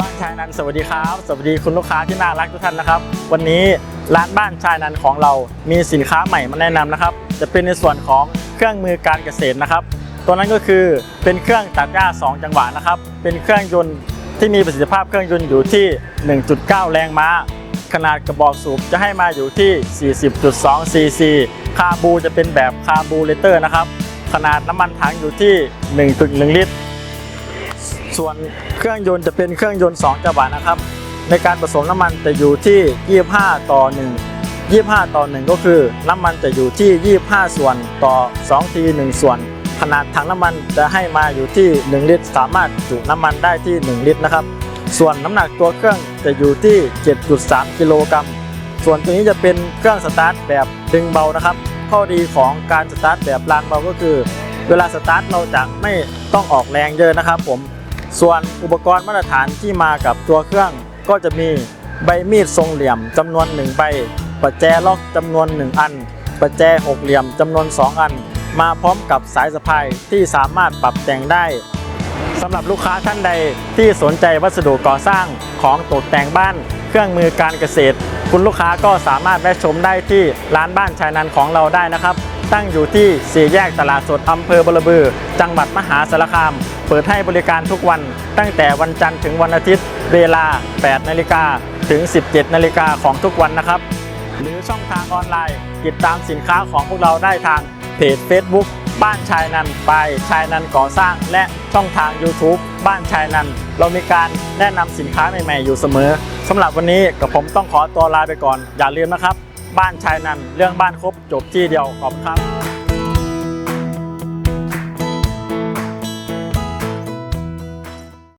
บ้านชายนันสวัสดีครับ สวัสดีคุณลูกค้าที่น่ารักทุกท่านนะครับ วันนี้ร้านบ้านชายนันของเรา มีสินค้าใหม่มาแนะนำนะครับ จะเป็นในส่วนของเครื่องมือการเกษตรนะครับ ตัวนั้นก็คือเป็นเครื่องตัดหญ้า 2 จังหวะนะครับ เป็นเครื่องยนต์ที่มีประสิทธิภาพเครื่องยนต์อยู่ที่ 1.9 แรงม้า ขนาดกระบอกสูบจะให้มาอยู่ที่ 40.2 ซีซี คาบูจะเป็นแบบคาบูเรเตอร์นะครับ ขนาดน้ำมันถังอยู่ที่ 1.1 ลิตร ส่วนเครื่องยนต์จะเป็นเครื่องยนต์2จังหวะนะครับ ในการผสมน้ำมันจะอยู่ที่ 25 ต่อ 1 25 ต่อ 1 ก็คือน้ำมันจะอยู่ที่ 25 ส่วนต่อ 2 ที 1 ส่วน ขนาดถังน้ำมันจะให้มาอยู่ที่ 1 ลิตร สามารถจุน้ำมันได้ที่ 1 ลิตรนะครับ ส่วนน้ำหนักตัวเครื่องจะอยู่ที่ 7.3 กิโลกรัม ส่วนตัวนี้จะเป็นเครื่องสตาร์ทแบบดึงเบานะครับ ข้อดีของการสตาร์ทแบบลานเบาก็คือ เวลาสตาร์ทเราจะไม่ต้องออกแรงเยอะนะครับผม ส่วนอุปกรณ์มาตรฐานที่มากับตัวเครื่อง ก็จะมีใบมีดทรงเหลี่ยมจำนวน 1 ใบ ประแจล็อกจำนวน 1 อัน ประแจหกเหลี่ยมจำนวน 2 อัน มาพร้อมกับสายสะพายที่สามารถปรับแต่งได้สำหรับลูกค้าท่านใดที่สนใจวัสดุก่อสร้างของตกแต่งบ้าน เครื่องมือการเกษตร คุณลูกค้าก็สามารถแวะชมได้ที่ร้านบ้านชายนันของเราได้นะครับ ตั้งอยู่ที่สี่แยกตลาดสดอำเภอบรบือ จังหวัดมหาสารคาม เปิดให้บริการทุกวันตั้งแต่วันจันทร์ถึงวันอาทิตย์ เวลา 8 นาฬิกาถึง 17 นาฬิกาของทุกวันนะครับ หรือช่องทางออนไลน์ ติดตามสินค้าของพวกเราได้ทางเพจ Facebook บ้านชายนันบายชายนันก่อสร้าง และช่องทาง YouTube บ้านชายนัน เรามีการแนะนำสินค้าใหม่ๆอยู่เสมอสำหรับวันนี้กับผมต้องขอตัวลาไปก่อน อย่าลืมนะครับ บ้านชายนันเรื่องบ้านครบจบที่เดียวขอบคุณครับ